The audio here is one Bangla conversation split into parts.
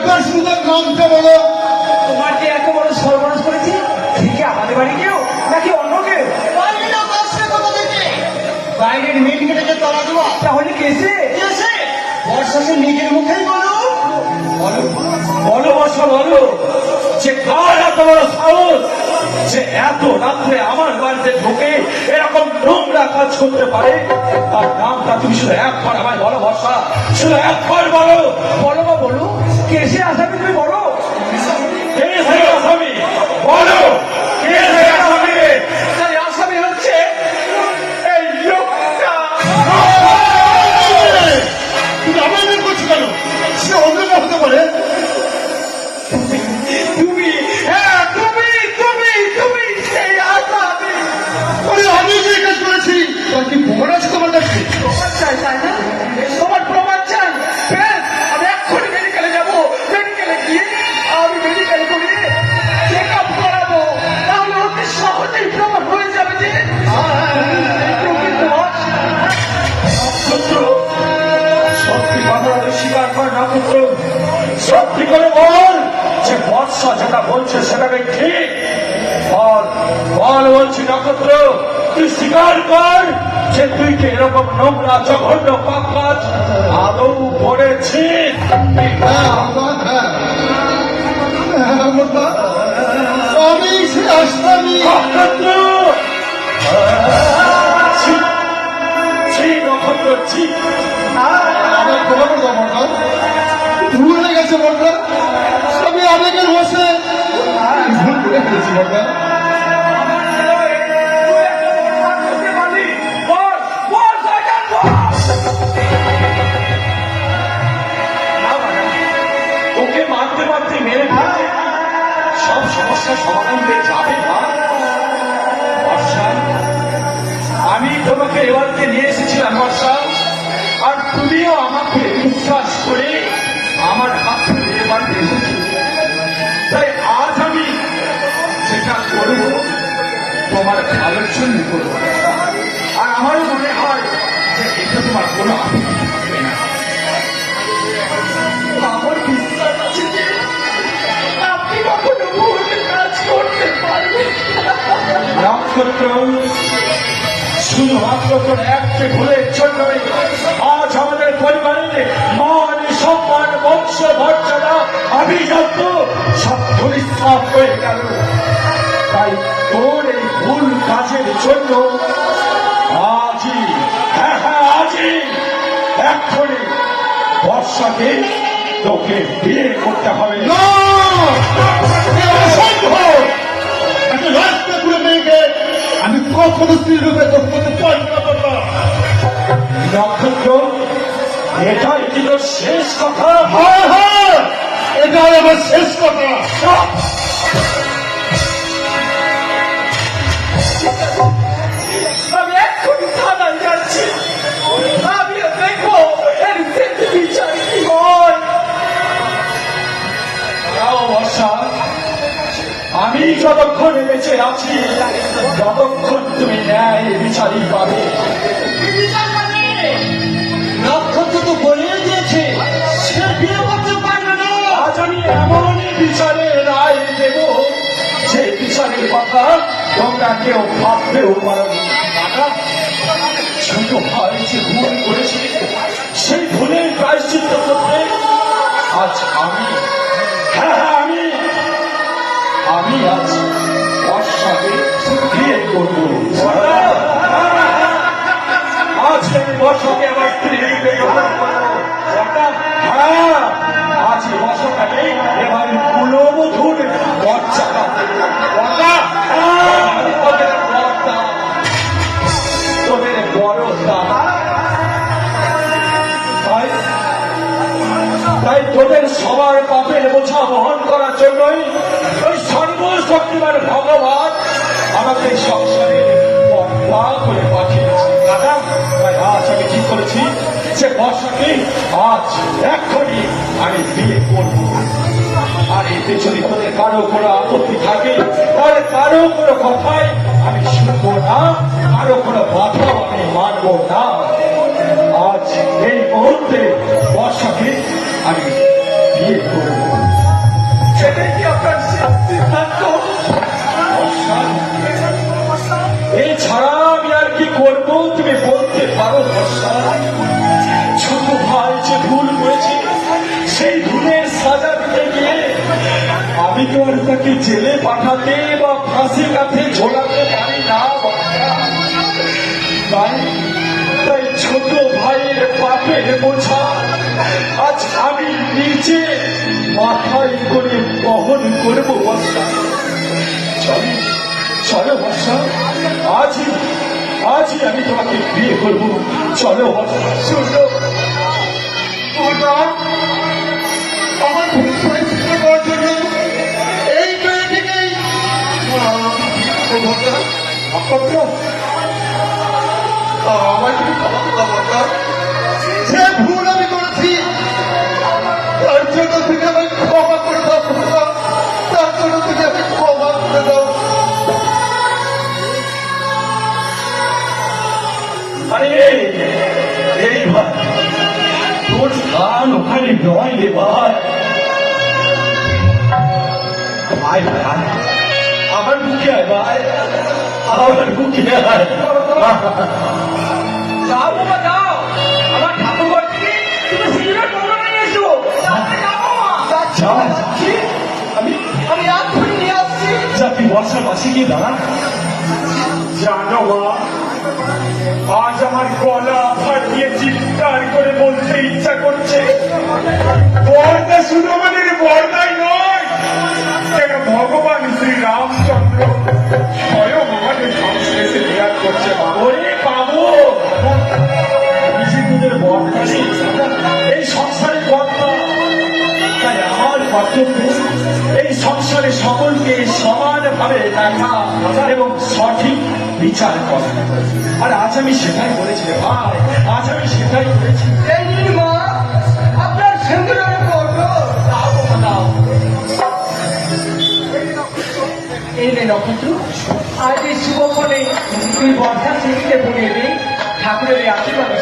একবার শুধু নামটা বলো। তোমার যে এত বড় সর্বনাশ করেছি ঠিক আমাদের বাড়ি কেউ নাকি অন্য কেউ? বাইরের মিট কেটেছে তলা দেওয়া তাহলে কেসে বর্ষা সে? নিজের মুখেই বলো। বলো। বলো বর্ষা বলো। যে কার এত বড় সাহস যে এত রাত্রে আমার বাড়িতে ঢুকে এরকম নোংরা কাজ করতে পারে? তার নামটা তুমি শুধু একবার আমায় বলো বর্ষা। শুধু একবার বলো। বলো বা বলো। কেসে আসামি তুমি বলো? আসামি? বলো। আসামি? হচ্ছে এই লোকটা। তুমি করছ কেন? সে অন্য হতে পারে তুমি হ্যাঁ তুমি তুমি তুমি সেই আসামি। আমি যে কাজ করেছি তার কি প্রমাণ আছে তোমার কাছে? প্রমাণ চাই তাই না? সত্যি করে বল? যে বর্ষা যেটা বলছে সেটাকে ঠিক বল। বল বলছি নক্ষত্র তুই স্বীকার কর যে তুই কি এরকম নোংরা জঘন্য পাপ কাজ আদৌ করেছিস। আমি সে নক্ষত্র! আমার গেছে মর্দা আমি আবেগের বসে ভুল করে ফেলেছি মর্দা তোমার ভালোর জন্য করব। আর আমারও মনে হয় যে এটা তোমার কোনো না। শুধুমাত্র তোর একটি ভুলের আজ আমাদের মান, সম্মান, বংশ, মর্যাদা সব ধরিস্তাপ হয়ে গেল। তাই তোর ভুল কাজের জন্য আজই হ্যাঁ হ্যাঁ আজই এক্ষুনি বর্ষাকে তোকে বিয়ে করতে হবে। আমি কখনো স্ত্রী রূপে করতে বাবা। নক্ষত্র এটাই তোর শেষ কথা? হ্যাঁ হ্যাঁ এটাই আমার শেষ কথা। আমি যতক্ষণ বেঁচে আছি ততক্ষণ তুমি ন্যায় বিচারই পাবে। নক্ষত্র তো বলে দিয়েছে সে বিয়ে করতে পারবে না। আজ আমি এমনই বিচারের রায় দেব যে বিচারের কথা তোমরা কেউ ভাবতেও পারো না। ছোট ভাই যে ভুল করেছে আজ আমার স্ত্রী হ্যাঁ আজ বর্ষাকে এবার কুলবধূর মর্যাদা তোদের তাই তোদের সবার পাপের বোঝা বহন করার জন্যই ওই সর্বশক্তিমান ভগবান আমাকে সংসারে বলেছি যে বর্ষাকে আজ এখনই আমি বিয়ে করব। আর এতে যদি তোদের কারও কোনো আপত্তি থাকে? তাহলে কারও কোনো কথায় আমি শুনব না। কারও কোনো বাধা আমি মানব না। আজ এই মুহূর্তে বর্ষাকে আমি বিয়ে করব। এছাড়া আমি আর কি করব? তুমি বলতে পারো বর্ষা। তাকে জেলে পাঠাতে বা ফাঁসি কাছে ঝোলাতে পারি না। তাই তাই ছোট ভাইয়ের পাপের বোঝা আজ আমি নিজে মাথায় করে বহন করব বর্ষা চলো চলো বর্ষা আজই আজই আমি তোমাকে বিয়ে করব। চলো বর্ষা ভক্তা ভক্ত আমার তুমি ক্ষমা করো ভক্তা যে ভুল আমি করেছি। তার জন্য তুমি আমাকে ক্ষমা করে দাও তার জন্য তুমি আমাকে ক্ষমা করে দাও। আরে এই ভাই তোর গান ওখানে নয় রে ভাই ভাই ভাই বুকে আয় ভাই। আমার বুকে যাও বাবা যাও। আমার ঠাকুর ঘর থেকে তুমি সিঁদুরের টুকরো নিয়ে এসো। তারপরে যাব মা। যাও। যাচ্ছি আমি আমি এক্ষুনি নিয়ে আসছি। যা তুই বর্ষার পাশে গিয়ে দাঁড়া। জানো মা আজ আমার গলা ফাটিয়ে চিৎকার করে বলতে ইচ্ছা করছে। বর্দা শুধু আমাদের বর্দাই নয় যেন ভগবান শ্রী রামচন্দ্র এই সংসারে বর্দা তাই আমার কর্তব্য এই সংসারে সকলকে সমানভাবে দেখা এবং সঠিক বিচার করা আর আজ আমি সেটাই করেছি ভাই আজ আমি সেটাই করেছি আপনার এই নে নক্ষত্র আজ এই শুভক্ষণে বর্ষা সিঁড়িতে পড়িয়ে দিই ঠাকুরের আশীর্বাদ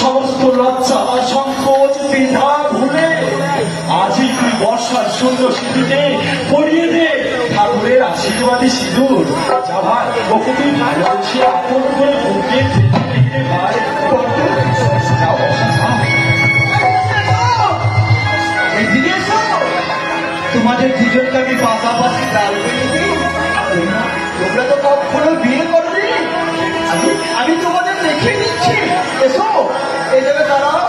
সমস্ত লজ্জা সংকোচ ভুলে আজই তুই সুন্দর পরিয়ে দে ঠাকুরের আশীর্বাদী সিঁদুর। যা ভাই ওকে তুই আপন করে বুকে ভাই তোমাদের দুজনকে আমি পাশাপাশি দাঁড়িয়ে তোমরা তো কখনো বিয়ে করবে আমি আমি তোমাদের দেখে নিচ্ছি। এসো, এই দেবে দাঁড়াও।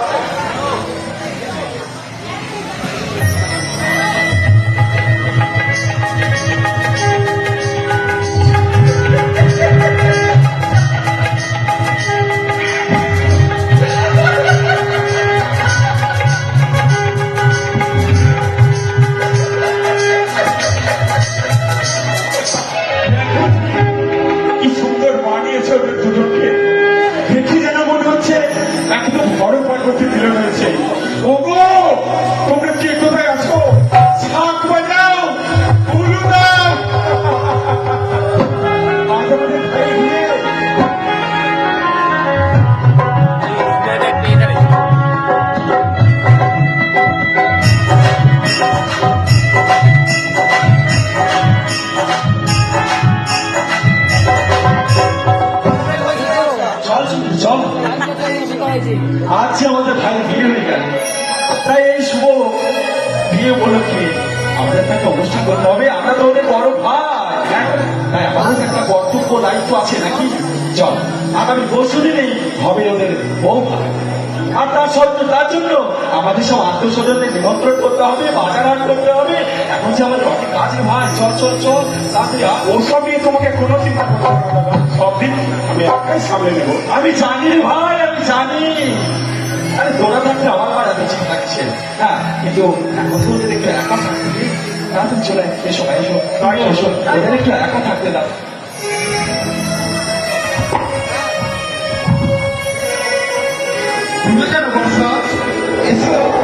তাই এই শুভ বিয়ে উপলক্ষে আমাদের একটা অনুষ্ঠান করতে হবে। আমরা তো ওদের বড় ভাই। হ্যাঁ? তাই আমাদের একটা কর্তব্য, দায়িত্ব আছে নাকি? চল, আগামী পরশু দিনেই হবে ওদের বউ আর তার সত্ত্বেও তার জন্য আমাদের সব আত্মস্বজনদের নিমন্ত্রণ করতে হবে, বাজার হাট করতে হবে। এখন যে আমাদের অনেক কাজের ভাই, চল চল চল আয়। ওসব নিয়ে তোমাকে কোনো চিন্তা করতে হবে সব দিন আমি একাই সামলে নেব। আমি জানি ভাই, আমি জানি। আরে তোরা থাকলে আমার আমার এত থাকছেন হ্যাঁ কিন্তু এখন তো একটু একা থাকতে তাড়াতাড়ি চলে এসো এসো। তাই এসো। এসো একটু একা থাকতে দাও। এসো।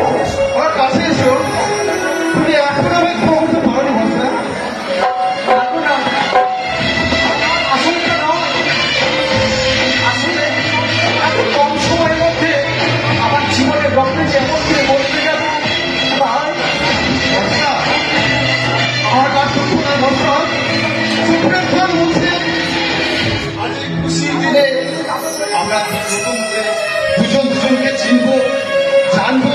আমরা নতুন করে দুজন দুজনকে চিনব, জানব।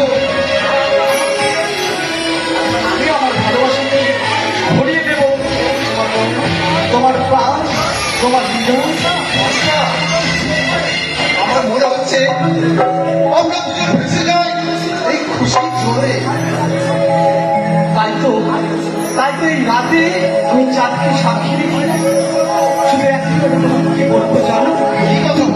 আমি আমার ভালোবাসাকে ভরিয়ে দেব। তোমার প্রাণ, তোমার আমার মনে হচ্ছে আমরা দুজন ভেসে যাই এই খুশি জোরে তাই তো তাই তো এই রাতে আমি চাঁদকে সাক্ষী রেখে শুধু একটা বলতে জানো? এই কথা?